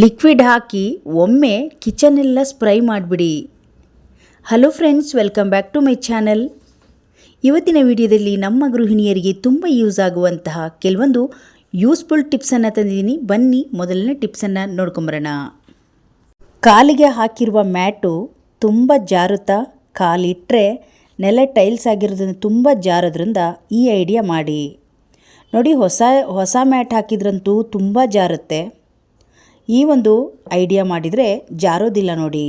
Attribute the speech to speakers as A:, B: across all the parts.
A: Liquid ಹಾಕಿ ಒಮ್ಮೆ ಕಿಚನೆಲ್ಲ ಸ್ಪ್ರೈ ಮಾಡಿಬಿಡಿ. Hello friends welcome back to my channel ಇವತ್ತಿನ ವಿಡಿಯೋದಲ್ಲಿ ನಮ್ಮ ಗೃಹಿಣಿಯರಿಗೆ ತುಂಬ ಯೂಸ್ ಆಗುವಂತಹ ಕೆಲವೊಂದು ಯೂಸ್ಫುಲ್ ಟಿಪ್ಸನ್ನು ತಂದಿದ್ದೀನಿ. ಬನ್ನಿ, ಮೊದಲನೇ ಟಿಪ್ಸನ್ನು ನೋಡ್ಕೊಂಬರೋಣ. ಕಾಲಿಗೆ ಹಾಕಿರುವ ಮ್ಯಾಟು ತುಂಬ ಜಾರುತ್ತಾ ಕಾಲಿಟ್ಟರೆ ನೆಲ ಟೈಲ್ಸ್ ಆಗಿರೋದ್ರಿಂದ ತುಂಬ ಜಾರೋದ್ರಿಂದ ಈ ಐಡಿಯಾ ಮಾಡಿ. ನೋಡಿ, ಹೊಸ ಹೊಸ ಮ್ಯಾಟ್ ಹಾಕಿದ್ರಂತೂ ತುಂಬ ಜಾರುತ್ತೆ. ಈ ಒಂದು ಐಡಿಯಾ ಮಾಡಿದರೆ ಜಾರೋದಿಲ್ಲ ನೋಡಿ.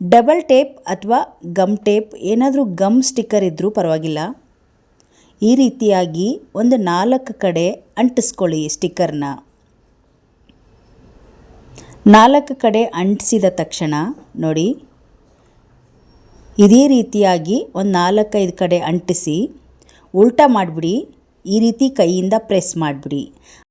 A: ಡಬಲ್ ಟೇಪ್ ಅಥವಾ ಗಮ್ ಟೇಪ್ ಏನಾದರೂ ಗಮ್ ಸ್ಟಿಕ್ಕರ್ ಇದ್ದರೂ ಪರವಾಗಿಲ್ಲ. ಈ ರೀತಿಯಾಗಿ ಒಂದು ನಾಲ್ಕು ಕಡೆ ಅಂಟಿಸ್ಕೊಳ್ಳಿ ಸ್ಟಿಕ್ಕರ್ನ. ನಾಲ್ಕು ಕಡೆ ಅಂಟಿಸಿದ ತಕ್ಷಣ ನೋಡಿ. ಇದೇ ರೀತಿಯಾಗಿ ಒಂದು ನಾಲ್ಕೈದು ಕಡೆ ಅಂಟಿಸಿ ಉಲ್ಟಾ ಮಾಡಿಬಿಡಿ. ಈ ರೀತಿ ಕೈಯಿಂದ ಪ್ರೆಸ್ ಮಾಡಿಬಿಡಿ.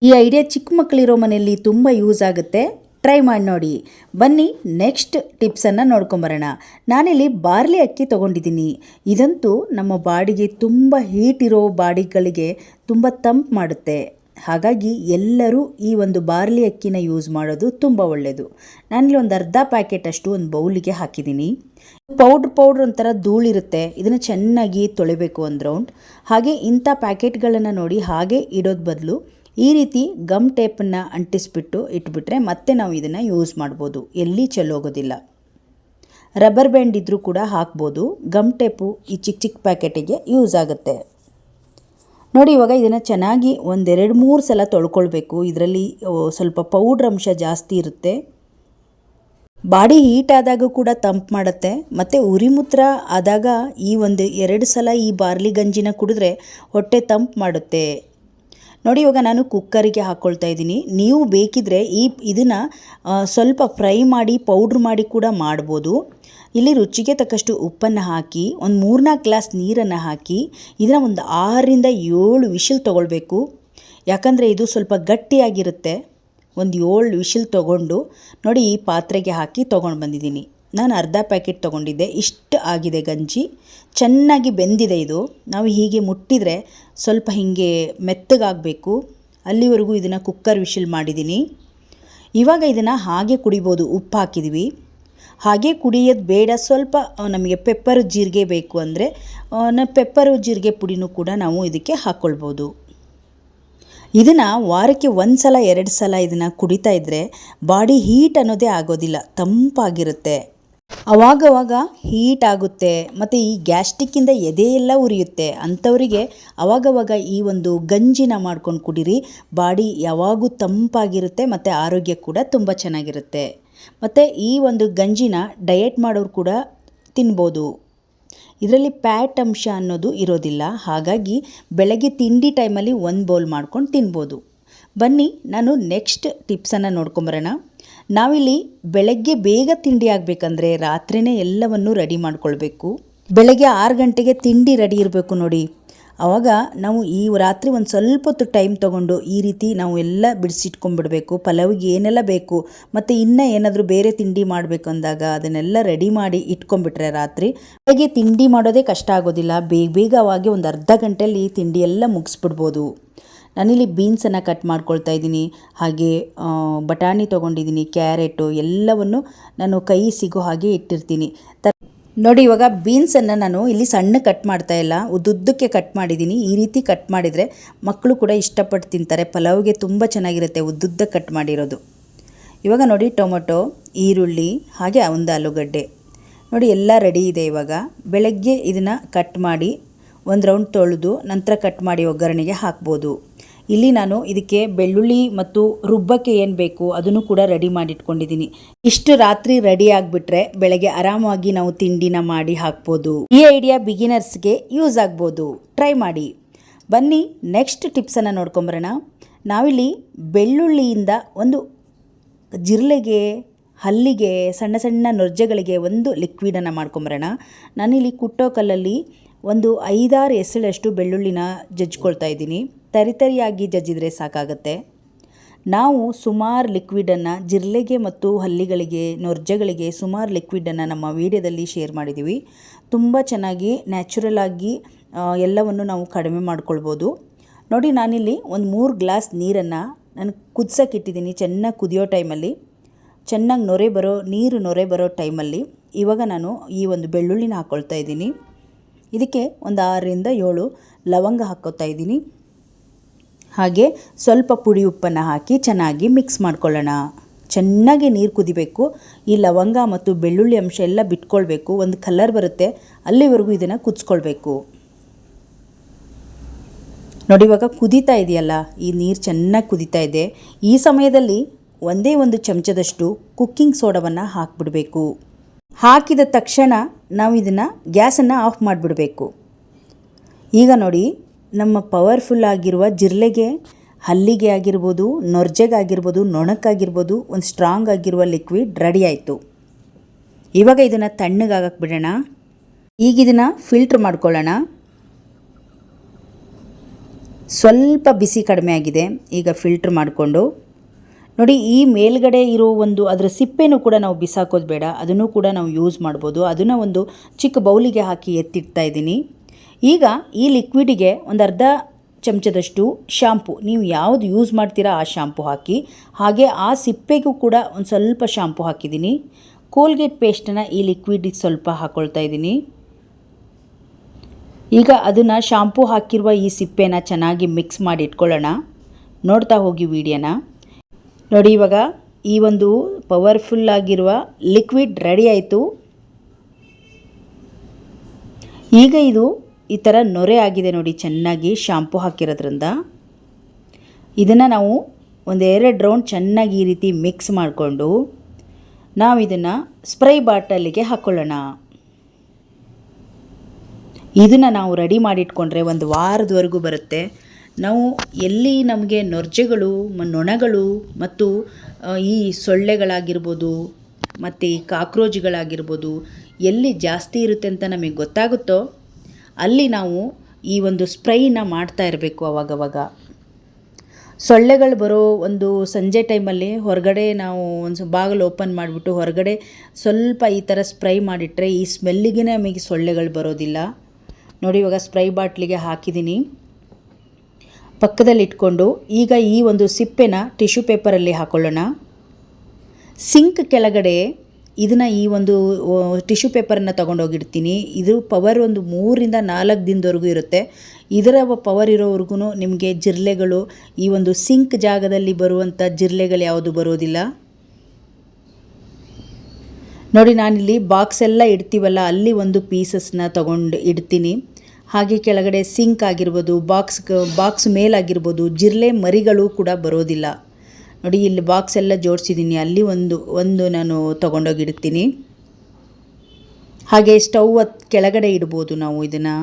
A: ಈ ಐಡಿಯಾ ಚಿಕ್ಕ ಮಕ್ಕಳಿರೋ ಮನೆಯಲ್ಲಿ ತುಂಬ ಯೂಸ್ ಆಗುತ್ತೆ. ಟ್ರೈ ಮಾಡಿ ನೋಡಿ. ಬನ್ನಿ, ನೆಕ್ಸ್ಟ್ ಟಿಪ್ಸನ್ನು ನೋಡ್ಕೊಂಬರೋಣ. ನಾನಿಲ್ಲಿ ಬಾರ್ಲಿ ಅಕ್ಕಿ ತೊಗೊಂಡಿದ್ದೀನಿ. ಇದಂತೂ ನಮ್ಮ ಬಾಡಿಗೆ ತುಂಬ ಹೀಟ್ ಇರೋ ಬಾಡಿಗಳಿಗೆ ತುಂಬ ತಂಪು ಮಾಡುತ್ತೆ. ಹಾಗಾಗಿ ಎಲ್ಲರೂ ಈ ಒಂದು ಬಾರ್ಲಿ ಅಕ್ಕಿನ ಯೂಸ್ ಮಾಡೋದು ತುಂಬ ಒಳ್ಳೆಯದು ನಾನಿಲ್ಲಿ ಒಂದು ಅರ್ಧ ಪ್ಯಾಕೆಟ್ ಅಷ್ಟು ಒಂದು ಬೌಲಿಗೆ ಹಾಕಿದ್ದೀನಿ ಪೌಡ್ರ್ ಪೌಡ್ರ್ ಒಂಥರ ಧೂಳಿರುತ್ತೆ, ಇದನ್ನು ಚೆನ್ನಾಗಿ ತೊಳಿಬೇಕು ಒಂದು ರೌಂಡ್ ಹಾಗೆ ಇಂಥ ಪ್ಯಾಕೆಟ್ಗಳನ್ನು ನೋಡಿ ಹಾಗೆ ಇಡೋದು ಬದಲು ಈ ರೀತಿ ಗಮ್ ಟೇಪನ್ನು ಅಂಟಿಸ್ಬಿಟ್ಟು ಇಟ್ಬಿಟ್ರೆ ಮತ್ತೆ ನಾವು ಇದನ್ನು ಯೂಸ್ ಮಾಡ್ಬೋದು. ಎಲ್ಲಿ ಚೆಲ್ಲೋಗೋದಿಲ್ಲ ರಬ್ಬರ್ ಬ್ಯಾಂಡ್ ಇದ್ದರೂ ಕೂಡ ಹಾಕ್ಬೋದು. ಗಮ್ ಟೇಪು ಈ ಚಿಕ್ಕ ಚಿಕ್ಕ ಪ್ಯಾಕೆಟಿಗೆ ಯೂಸ್ ಆಗುತ್ತೆ. ನೋಡಿ, ಇವಾಗ ಇದನ್ನು ಚೆನ್ನಾಗಿ ಒಂದೆರಡು ಮೂರು ಸಲ ತೊಳ್ಕೊಳ್ಬೇಕು. ಇದರಲ್ಲಿ ಸ್ವಲ್ಪ ಪೌಡ್ರ್ ಅಂಶ ಜಾಸ್ತಿ ಇರುತ್ತೆ. ಬಾಡಿ ಹೀಟ್ ಆದಾಗ ಕೂಡ ತಂಪು ಮಾಡುತ್ತೆ. ಮತ್ತು ಉರಿಮೂತ್ರ ಆದಾಗ ಈ ಒಂದು ಎರಡು ಸಲ ಈ ಬಾರ್ಲಿ ಗಂಜಿನ ಕುಡಿದ್ರೆ ಹೊಟ್ಟೆ ತಂಪು ಮಾಡುತ್ತೆ. ನೋಡಿ, ಇವಾಗ ನಾನು ಕುಕ್ಕರಿಗೆ ಹಾಕ್ಕೊಳ್ತಾ ಇದ್ದೀನಿ. ನೀವು ಬೇಕಿದ್ರೆ ಈ ಇದನ್ನು ಸ್ವಲ್ಪ ಫ್ರೈ ಮಾಡಿ, ಪೌಡ್ರ್ ಮಾಡಿ ಕೂಡ ಮಾಡ್ಬೋದು. ಇಲ್ಲಿ ರುಚಿಗೆ ತಕ್ಕಷ್ಟು ಉಪ್ಪನ್ನು ಹಾಕಿ, ಒಂದು ಮೂರ್ನಾಲ್ಕು ಗ್ಲಾಸ್ ನೀರನ್ನು ಹಾಕಿ, ಇದನ್ನು ಒಂದು ಆರರಿಂದ ಏಳು ವಿಷಲ್ ತೊಗೊಳ್ಬೇಕು. ಯಾಕಂದರೆ ಇದು ಸ್ವಲ್ಪ ಗಟ್ಟಿಯಾಗಿರುತ್ತೆ. ಒಂದು ಏಳು ವಿಷಲ್ ತೊಗೊಂಡು ನೋಡಿ, ಈ ಪಾತ್ರೆಗೆ ಹಾಕಿ ತೊಗೊಂಡು ಬಂದಿದ್ದೀನಿ. ನಾನು ಅರ್ಧ ಪ್ಯಾಕೆಟ್ ತೊಗೊಂಡಿದ್ದೆ. ಇಷ್ಟು ಆಗಿದೆ ಗಂಜಿ. ಚೆನ್ನಾಗಿ ಬೆಂದಿದೆ ಇದು. ನಾವು ಹೀಗೆ ಮುಟ್ಟಿದರೆ ಸ್ವಲ್ಪ ಹೀಗೆ ಮೆತ್ತಗಾಗಬೇಕು. ಅಲ್ಲಿವರೆಗೂ ಇದನ್ನು ಕುಕ್ಕರ್ ವಿಶಿಲ್ ಮಾಡಿದ್ದೀನಿ. ಇವಾಗ ಇದನ್ನು ಹಾಗೆ ಕುಡಿಬೋದು. ಉಪ್ಪು ಹಾಕಿದ್ವಿ. ಹಾಗೆ ಕುಡಿಯೋದು ಬೇಡ. ಸ್ವಲ್ಪ ನಮಗೆ ಪೆಪ್ಪರ್ ಜೀರಿಗೆ ಬೇಕು ಅಂದರೆ ಪೆಪ್ಪರು ಜೀರಿಗೆ ಪುಡಿನೂ ಕೂಡ ನಾವು ಇದಕ್ಕೆ ಹಾಕ್ಕೊಳ್ಬೋದು ಇದನ್ನು ವಾರಕ್ಕೆ ಒಂದು ಸಲ ಎರಡು ಸಲ ಇದನ್ನು ಕುಡಿತಾ ಇದ್ದರೆ ಬಾಡಿ ಹೀಟ್ ಅನ್ನೋದೇ ಆಗೋದಿಲ್ಲ. ತಂಪಾಗಿರುತ್ತೆ. ಅವಾಗವಾಗ ಹೀಟ್ ಆಗುತ್ತೆ, ಮತ್ತು ಈ ಗ್ಯಾಸ್ಟಿಕ್ಕಿಂದ ಎದೆಯೆಲ್ಲ ಉರಿಯುತ್ತೆ. ಅಂಥವರಿಗೆ ಅವಾಗವಾಗ ಈ ಒಂದು ಗಂಜಿನ ಮಾಡ್ಕೊಂಡು ಕುಡೀರಿ. ಬಾಡಿ ಯಾವಾಗೂ ತಂಪಾಗಿರುತ್ತೆ, ಮತ್ತು ಆರೋಗ್ಯ ಕೂಡ ತುಂಬ ಚೆನ್ನಾಗಿರುತ್ತೆ. ಮತ್ತು ಈ ಒಂದು ಗಂಜಿನ ಡಯೆಟ್ ಮಾಡೋರು ಕೂಡ ತಿನ್ಬೋದು. ಇದರಲ್ಲಿ ಪ್ಯಾಟ್ ಅಂಶ ಅನ್ನೋದು ಇರೋದಿಲ್ಲ. ಹಾಗಾಗಿ ಬೆಳಗ್ಗೆ ತಿಂಡಿ ಟೈಮಲ್ಲಿ ಒಂದು ಬೌಲ್ ಮಾಡ್ಕೊಂಡು ತಿನ್ಬೋದು. ಬನ್ನಿ, ನಾನು ನೆಕ್ಸ್ಟ್ ಟಿಪ್ಸನ್ನು ನೋಡ್ಕೊಂಬರೋಣ ನಾವಿಲ್ಲಿ ಬೆಳಗ್ಗೆ ಬೇಗ ತಿಂಡಿ ಆಗಬೇಕಂದ್ರೆ ರಾತ್ರಿಯೇ ಎಲ್ಲವನ್ನು ರೆಡಿ ಮಾಡ್ಕೊಳ್ಬೇಕು. ಬೆಳಗ್ಗೆ ಆರು ಗಂಟೆಗೆ ತಿಂಡಿ ರೆಡಿ ಇರಬೇಕು ನೋಡಿ. ಆವಾಗ ನಾವು ಈ ರಾತ್ರಿ ಒಂದು ಸ್ವಲ್ಪ ಹೊತ್ತು ಟೈಮ್ ತೊಗೊಂಡು ಈ ರೀತಿ ನಾವು ಎಲ್ಲ ಬಿಡಿಸಿಟ್ಕೊಂಡ್ಬಿಡ್ಬೇಕು. ಪಲಾವಿಗೆ ಏನೆಲ್ಲ ಬೇಕು, ಮತ್ತು ಇನ್ನೂ ಏನಾದರೂ ಬೇರೆ ತಿಂಡಿ ಮಾಡಬೇಕು ಅಂದಾಗ ಅದನ್ನೆಲ್ಲ ರೆಡಿ ಮಾಡಿ ಇಟ್ಕೊಂಡ್ಬಿಟ್ರೆ ರಾತ್ರಿ ಬೆಳಗ್ಗೆ ತಿಂಡಿ ಮಾಡೋದೇ ಕಷ್ಟ ಆಗೋದಿಲ್ಲ. ಬೇಗ ಬೇಗವಾಗಿ ಒಂದು ಅರ್ಧ ಗಂಟೆಯಲ್ಲಿ ತಿಂಡಿ ಎಲ್ಲ ಮುಗಿಸ್ಬಿಡ್ಬೋದು. ನಾನಿಲ್ಲಿ ಬೀನ್ಸನ್ನು ಕಟ್ ಮಾಡ್ಕೊಳ್ತಾ ಇದ್ದೀನಿ, ಹಾಗೆ ಬಟಾಣಿ ತೊಗೊಂಡಿದ್ದೀನಿ, ಕ್ಯಾರೆಟು ಎಲ್ಲವನ್ನು ನಾನು ಕೈ ಸಿಗೋ ಹಾಗೆ ಇಟ್ಟಿರ್ತೀನಿ. ತ, ನೋಡಿ ಇವಾಗ ಬೀನ್ಸನ್ನು ನಾನು ಇಲ್ಲಿ ಸಣ್ಣ ಕಟ್ ಮಾಡ್ತಾ ಇಲ್ಲ, ಉದ್ದುದ್ದಕ್ಕೆ ಕಟ್ ಮಾಡಿದ್ದೀನಿ. ಈ ರೀತಿ ಕಟ್ ಮಾಡಿದರೆ ಮಕ್ಕಳು ಕೂಡ ಇಷ್ಟಪಟ್ಟು ತಿಂತಾರೆ, ಪಲಾವ್ಗೆ ತುಂಬ ಚೆನ್ನಾಗಿರುತ್ತೆ ಉದ್ದುದ್ದ ಕಟ್ ಮಾಡಿರೋದು. ಇವಾಗ ನೋಡಿ ಟೊಮೊಟೊ, ಈರುಳ್ಳಿ, ಹಾಗೆ ಒಂದು ಆಲೂಗಡ್ಡೆ. ನೋಡಿ ಎಲ್ಲ ರೆಡಿ ಇದೆ ಇವಾಗ. ಬೆಳಗ್ಗೆ ಇದನ್ನು ಕಟ್ ಮಾಡಿ, ಒಂದು ರೌಂಡ್ ತೊಳೆದು ನಂತರ ಕಟ್ ಮಾಡಿ ಒಗ್ಗರಣೆಗೆ ಹಾಕ್ಬೋದು. ಇಲ್ಲಿ ನಾನು ಇದಕ್ಕೆ ಬೆಳ್ಳುಳ್ಳಿ ಮತ್ತು ರುಬ್ಬಕ್ಕೆ ಏನು ಬೇಕು ಅದನ್ನು ಕೂಡ ರೆಡಿ ಮಾಡಿಟ್ಕೊಂಡಿದ್ದೀನಿ. ಇಷ್ಟು ರಾತ್ರಿ ರೆಡಿ ಆಗಿಬಿಟ್ರೆ ಬೆಳಗ್ಗೆ ಆರಾಮಾಗಿ ನಾವು ತಿಂಡಿನ ಮಾಡಿ ಹಾಕ್ಬೋದು. ಈ ಐಡಿಯಾ ಬಿಗಿನರ್ಸ್ಗೆ ಯೂಸ್ ಆಗ್ಬೋದು. ಟ್ರೈ ಮಾಡಿ. ಬನ್ನಿ ನೆಕ್ಸ್ಟ್ ಟಿಪ್ಸನ್ನು ನೋಡ್ಕೊಂಬರೋಣ. ನಾವಿಲ್ಲಿ ಬೆಳ್ಳುಳ್ಳಿಯಿಂದ ಒಂದು ಜಿರಳೆಗೆ, ಹಲ್ಲಿಗೆ, ಸಣ್ಣ ಸಣ್ಣ ನೊರ್ಜೆಗಳಿಗೆ ಒಂದು ಲಿಕ್ವಿಡನ್ನು ಮಾಡ್ಕೊಂಬರೋಣ. ನಾನಿಲ್ಲಿ ಕುಟ್ಟೋ ಕಲ್ಲಲ್ಲಿ ಒಂದು ಐದಾರು ಎಸಳಷ್ಟು ಬೆಳ್ಳುಳ್ಳಿನ ಜಜ್ಕೊಳ್ತಾ ಇದ್ದೀನಿ. ತರಿತರಿಯಾಗಿ ಜಜ್ಜಿದರೆ ಸಾಕಾಗತ್ತೆ. ನಾವು ಸುಮಾರು ಲಿಕ್ವಿಡನ್ನು ಜಿರ್ಲೆಗೆ ಮತ್ತು ಹಲ್ಲಿಗಳಿಗೆ, ನೊರ್ಜೆಗಳಿಗೆ ಸುಮಾರು ಲಿಕ್ವಿಡನ್ನು ನಮ್ಮ ವಿಡಿಯೋದಲ್ಲಿ ಶೇರ್ ಮಾಡಿದ್ದೀವಿ ತುಂಬ ಚೆನ್ನಾಗಿ ನ್ಯಾಚುರಲ್ ಆಗಿ ಎಲ್ಲವನ್ನು ನಾವು ಕಡಿಮೆ ಮಾಡ್ಕೊಳ್ಬೋದು. ನೋಡಿ, ನಾನಿಲ್ಲಿ ಒಂದು ಮೂರು ಗ್ಲಾಸ್ ನೀರನ್ನು ನಾನು ಕುದಿಸೋಕ್ಕಿಟ್ಟಿದ್ದೀನಿ ಚೆನ್ನಾಗಿ ಕುದಿಯೋ ಟೈಮಲ್ಲಿ. ಚೆನ್ನಾಗಿ ನೊರೆ ಬರೋ, ನೀರು ನೊರೆ ಬರೋ ಟೈಮಲ್ಲಿ. ಇವಾಗ ನಾನು ಈ ಒಂದು ಬೆಳ್ಳುಳ್ಳಿನ ಹಾಕ್ಕೊಳ್ತಾ ಇದ್ದೀನಿ. ಇದಕ್ಕೆ ಒಂದು ಆರರಿಂದ ಏಳು ಲವಂಗ ಹಾಕೋತಾ ಇದ್ದೀನಿ. ಹಾಗೆ ಸ್ವಲ್ಪ ಪುಡಿ ಉಪ್ಪನ್ನು ಹಾಕಿ ಚೆನ್ನಾಗಿ ಮಿಕ್ಸ್ ಮಾಡ್ಕೊಳ್ಳೋಣ. ಚೆನ್ನಾಗಿ ನೀರು ಕುದಿಬೇಕು. ಈ ಲವಂಗ ಮತ್ತು ಬೆಳ್ಳುಳ್ಳಿ ಅಂಶ ಎಲ್ಲ ಬಿಟ್ಕೊಳ್ಬೇಕು. ಒಂದು ಕಲರ್ ಬರುತ್ತೆ. ಅಲ್ಲಿವರೆಗೂ ಇದನ್ನು ಕುದಿಸ್ಕೊಳ್ಬೇಕು. ನೋಡಿ, ಇವಾಗ ಕುದೀತಾ ಇದೆಯಲ್ಲ? ಈ ನೀರು ಚೆನ್ನಾಗಿ ಕುದೀತಾ ಇದೆ. ಈ ಸಮಯದಲ್ಲಿ ಒಂದೇ ಒಂದು ಚಮಚದಷ್ಟು ಕುಕ್ಕಿಂಗ್ ಸೋಡವನ್ನು ಹಾಕಿಬಿಡಬೇಕು. ಹಾಕಿದ ತಕ್ಷಣ ನಾವು ಇದನ್ನು ಗ್ಯಾಸನ್ನು ಆಫ್ ಮಾಡಿಬಿಡಬೇಕು. ಈಗ ನೋಡಿ, ನಮ್ಮ ಪವರ್ಫುಲ್ ಆಗಿರುವ ಜಿರ್ಲೆಗೆ, ಹಲ್ಲಿಗೆ ಆಗಿರ್ಬೋದು ನೊರ್ಜೆಗಾಗಿರ್ಬೋದು ನೊಣಕ್ಕಾಗಿರ್ಬೋದು ಒಂದು ಸ್ಟ್ರಾಂಗ್ ಆಗಿರುವ ಲಿಕ್ವಿಡ್ ರೆಡಿ ಆಯಿತು. ಇವಾಗ ಇದನ್ನು ತಣ್ಣಗಾಗಕ್ಕೆ ಬಿಡೋಣ. ಈಗ ಇದನ್ನು ಫಿಲ್ಟ್ರ್ ಮಾಡ್ಕೊಳ್ಳೋಣ. ಸ್ವಲ್ಪ ಬಿಸಿ ಕಡಿಮೆ ಆಗಿದೆ. ಈಗ ಫಿಲ್ಟ್ರ್ ಮಾಡಿಕೊಂಡು ನೋಡಿ, ಈ ಮೇಲ್ಗಡೆ ಇರೋ ಒಂದು ಅದರ ಸಿಪ್ಪೆನೂ ಕೂಡ ನಾವು ಬಿಸಾಕೋದು ಬೇಡ. ಅದನ್ನು ಕೂಡ ನಾವು ಯೂಸ್ ಮಾಡ್ಬೋದು. ಅದನ್ನು ಒಂದು ಚಿಕ್ಕ ಬೌಲಿಗೆ ಹಾಕಿ ಎತ್ತಿಡ್ತಾ ಇದ್ದೀನಿ. ಈಗ ಈ ಲಿಕ್ವಿಡಿಗೆ ಒಂದು ಅರ್ಧ ಚಮಚದಷ್ಟು ಶಾಂಪು ನೀವು ಯಾವುದು ಯೂಸ್ ಮಾಡ್ತೀರಾ ಆ ಶಾಂಪು ಹಾಕಿ. ಹಾಗೆ ಆ ಸಿಪ್ಪೆಗೂ ಕೂಡ ಒಂದು ಸ್ವಲ್ಪ ಶಾಂಪು ಹಾಕಿದ್ದೀನಿ. ಕೋಲ್ಗೇಟ್ ಪೇಸ್ಟನ್ನು ಈ ಲಿಕ್ವಿಡಿಗೆ ಸ್ವಲ್ಪ ಹಾಕ್ಕೊಳ್ತಾ ಇದ್ದೀನಿ. ಈಗ ಅದನ್ನು ಶಾಂಪೂ ಹಾಕಿರುವ ಈ ಸಿಪ್ಪೆನ ಚೆನ್ನಾಗಿ ಮಿಕ್ಸ್ ಮಾಡಿ ಇಟ್ಕೊಳ್ಳೋಣ. ನೋಡ್ತಾ ಹೋಗಿ ವಿಡಿಯೋನ ನೋಡಿ ಇವಾಗ ಈ ಒಂದು ಪವರ್ಫುಲ್ ಆಗಿರುವ ಲಿಕ್ವಿಡ್ ರೆಡಿ ಆಯಿತು. ಈಗ ಇದು ಈ ಥರ ನೊರೆ ಆಗಿದೆ ನೋಡಿ, ಚೆನ್ನಾಗಿ ಶಾಂಪು ಹಾಕಿರೋದ್ರಿಂದ. ಇದನ್ನು ನಾವು ಒಂದು ಎರಡು ರೌಂಡ್ ಚೆನ್ನಾಗಿ ಈ ರೀತಿ ಮಿಕ್ಸ್ ಮಾಡಿಕೊಂಡು ನಾವು ಇದನ್ನು ಸ್ಪ್ರೈ ಬಾಟಲಿಗೆ ಹಾಕ್ಕೊಳ್ಳೋಣ ಇದನ್ನು ನಾವು ರೆಡಿ ಮಾಡಿಟ್ಕೊಂಡ್ರೆ ಒಂದು ವಾರದವರೆಗೂ ಬರುತ್ತೆ. ನಾವು ಎಲ್ಲಿ ನಮಗೆ ನೊರ್ಜೆಗಳು ನೊಣಗಳು ಮತ್ತು ಈ ಸೊಳ್ಳೆಗಳಾಗಿರ್ಬೋದು, ಮತ್ತು ಈ ಕಾಕ್ರೋಚ್ಗಳಾಗಿರ್ಬೋದು ಎಲ್ಲಿ ಜಾಸ್ತಿ ಇರುತ್ತೆ ಅಂತ ನಮಗೆ ಗೊತ್ತಾಗುತ್ತೋ ಅಲ್ಲಿ ನಾವು ಈ ಒಂದು ಸ್ಪ್ರೈನ ಮಾಡ್ತಾ ಇರಬೇಕು ಅವಾಗವಾಗ. ಸೊಳ್ಳೆಗಳು ಬರೋ ಒಂದು ಸಂಜೆ ಟೈಮಲ್ಲಿ ಹೊರಗಡೆ ನಾವು ಒಂದು ಬಾಗಿಲು ಓಪನ್ ಮಾಡಿಬಿಟ್ಟು ಹೊರಗಡೆ ಸ್ವಲ್ಪ ಈ ಥರ ಸ್ಪ್ರೈ ಮಾಡಿಟ್ರೆ ಈ ಸ್ಮೆಲ್ಲಿಗೆ ನಮಗೆ ಸೊಳ್ಳೆಗಳು ಬರೋದಿಲ್ಲ. ನೋಡಿ ಇವಾಗ ಸ್ಪ್ರೈ ಬಾಟ್ಲಿಗೆ ಹಾಕಿದ್ದೀನಿ. ಪಕ್ಕದಲ್ಲಿ ಇಟ್ಕೊಂಡು ಈಗ ಈ ಒಂದು ಸಿಪ್ಪೆನ ಟಿಶ್ಯೂ ಪೇಪರಲ್ಲಿ ಹಾಕೊಳ್ಳೋಣ. ಸಿಂಕ್ ಕೆಳಗಡೆ ಇದನ್ನು ಈ ಒಂದು ಟಿಶ್ಯೂ ಪೇಪರನ್ನು ತೊಗೊಂಡೋಗಿಡ್ತೀನಿ. ಇದು ಪವರ್ ಒಂದು ಮೂರಿಂದ ನಾಲ್ಕು ದಿನದವರೆಗೂ ಇರುತ್ತೆ. ಇದರ ಪವರ್ ಇರೋವರೆಗೂ ನಿಮಗೆ ಜಿರ್ಲೆಗಳು, ಈ ಒಂದು ಸಿಂಕ್ ಜಾಗದಲ್ಲಿ ಬರುವಂಥ ಜಿರಲೆಗಳು ಯಾವುದು ಬರೋದಿಲ್ಲ. ನೋಡಿ, ನಾನಿಲ್ಲಿ ಬಾಕ್ಸ್ ಎಲ್ಲ ಇಡ್ತೀವಲ್ಲ, ಅಲ್ಲಿ ಒಂದು ಪೀಸಸ್ನ ತಗೊಂಡು ಇಡ್ತೀನಿ. ಹಾಗೆ ಕೆಳಗಡೆ ಸಿಂಕ್ ಆಗಿರ್ಬೋದು, ಬಾಕ್ಸ್ ಬಾಕ್ಸ್ ಮೇಲಾಗಿರ್ಬೋದು, ಜಿರ್ಲೆ ಮರಿಗಳು ಕೂಡ ಬರೋದಿಲ್ಲ. ನೋಡಿ, ಇಲ್ಲಿ ಬಾಕ್ಸ್ ಎಲ್ಲ ಜೋಡಿಸಿದ್ದೀನಿ. ಅಲ್ಲಿ ಒಂದು ಒಂದು ನಾನು ತೊಗೊಂಡೋಗಿಡ್ತೀನಿ. ಹಾಗೆ ಸ್ಟವ್ ಕೆಳಗಡೆ ಇಡ್ಬೋದು ನಾವು ಇದನ್ನು.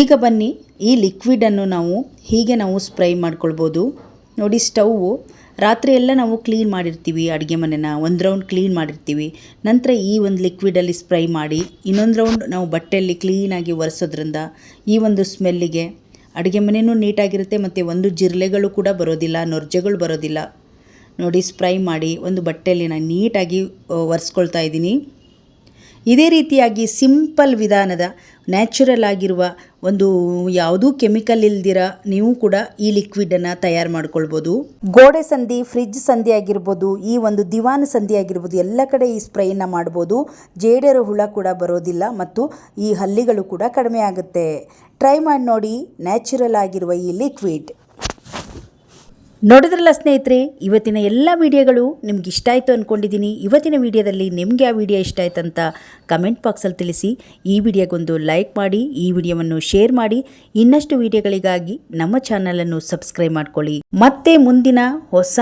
A: ಈಗ ಬನ್ನಿ, ಈ ಲಿಕ್ವಿಡನ್ನು ನಾವು ಹೀಗೆ ನಾವು ಸ್ಪ್ರೈ ಮಾಡ್ಕೊಳ್ಬೋದು. ನೋಡಿ ಸ್ಟವ್ವು ರಾತ್ರಿ ಎಲ್ಲ ನಾವು ಕ್ಲೀನ್ ಮಾಡಿರ್ತೀವಿ ಅಡುಗೆ ಮನೆನ. ಒಂದು ರೌಂಡ್ ಕ್ಲೀನ್ ಮಾಡಿರ್ತೀವಿ. ನಂತರ ಈ ಒಂದು ಲಿಕ್ವಿಡಲ್ಲಿ ಸ್ಪ್ರೈ ಮಾಡಿ, ಇನ್ನೊಂದು ರೌಂಡ್ ನಾವು ಬಟ್ಟೆಯಲ್ಲಿ ಕ್ಲೀನಾಗಿ ಒರೆಸೋದ್ರಿಂದ ಈ ಒಂದು ಸ್ಮೆಲ್ಲಿಗೆ ಅಡುಗೆ ಮನೆಯೂ ನೀಟಾಗಿರುತ್ತೆ ಮತ್ತು ಒಂದು ಜಿರ್ಲೆಗಳು ಕೂಡ ಬರೋದಿಲ್ಲ, ನೊರ್ಜೆಗಳು ಬರೋದಿಲ್ಲ. ನೋಡಿ ಸ್ಪ್ರೈ ಮಾಡಿ, ಒಂದು ಬಟ್ಟೆಯಲ್ಲಿ ನಾನು ನೀಟಾಗಿ ಒರೆಸ್ಕೊಳ್ತಾ ಇದ್ದೀನಿ. ಇದೇ ರೀತಿಯಾಗಿ ಸಿಂಪಲ್ ವಿಧಾನದ, ನ್ಯಾಚುರಲ್ ಆಗಿರುವ ಒಂದು ಯಾವುದೂ ಕೆಮಿಕಲ್ ಇಲ್ದಿರ ನೀವು ಕೂಡ ಈ ಲಿಕ್ವಿಡನ್ನು ತಯಾರು ಮಾಡ್ಕೊಳ್ಬೋದು. ಗೋಡೆ ಸಂಧಿ ಫ್ರಿಜ್ ಸಂಧಿ ಆಗಿರ್ಬೋದು, ಈ ಒಂದು ದಿವಾನ ಸಂಧಿ ಆಗಿರ್ಬೋದು, ಎಲ್ಲ ಕಡೆ ಈ ಸ್ಪ್ರೇಯನ್ನು ಮಾಡ್ಬೋದು. ಜೇಡರ ಹುಳ ಕೂಡ ಬರೋದಿಲ್ಲ ಮತ್ತು ಈ ಹಲ್ಲಿಗಳು ಕೂಡ ಕಡಿಮೆ ಆಗುತ್ತೆ. ಟ್ರೈ ಮಾಡಿ ನೋಡಿ, ನ್ಯಾಚುರಲ್ ಆಗಿರುವ ಈ ಲಿಕ್ವಿಡ್. ನೋಡಿದ್ರಲ್ಲ ಸ್ನೇಹಿತರೆ, ಇವತ್ತಿನ ಎಲ್ಲ ವಿಡಿಯೋಗಳು ನಿಮ್ಗೆ ಇಷ್ಟ ಆಯಿತು ಅಂದ್ಕೊಂಡಿದ್ದೀನಿ ಇವತ್ತಿನ ವಿಡಿಯೋದಲ್ಲಿ ನಿಮಗೆ ಆ ವಿಡಿಯೋ ಇಷ್ಟ ಆಯ್ತು ಅಂತ ಕಮೆಂಟ್ ಬಾಕ್ಸಲ್ಲಿ ತಿಳಿಸಿ. ಈ ವಿಡಿಯೋಗೊಂದು ಲೈಕ್ ಮಾಡಿ, ಈ ವಿಡಿಯೋವನ್ನು ಶೇರ್ ಮಾಡಿ. ಇನ್ನಷ್ಟು ವಿಡಿಯೋಗಳಿಗಾಗಿ ನಮ್ಮ ಚಾನಲನ್ನು ಸಬ್ಸ್ಕ್ರೈಬ್ ಮಾಡ್ಕೊಳ್ಳಿ. ಮತ್ತೆ ಮುಂದಿನ ಹೊಸ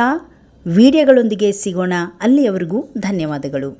A: ವಿಡಿಯೋಗಳೊಂದಿಗೆ ಸಿಗೋಣ. ಅಲ್ಲಿಯವರೆಗೂ ಧನ್ಯವಾದಗಳು.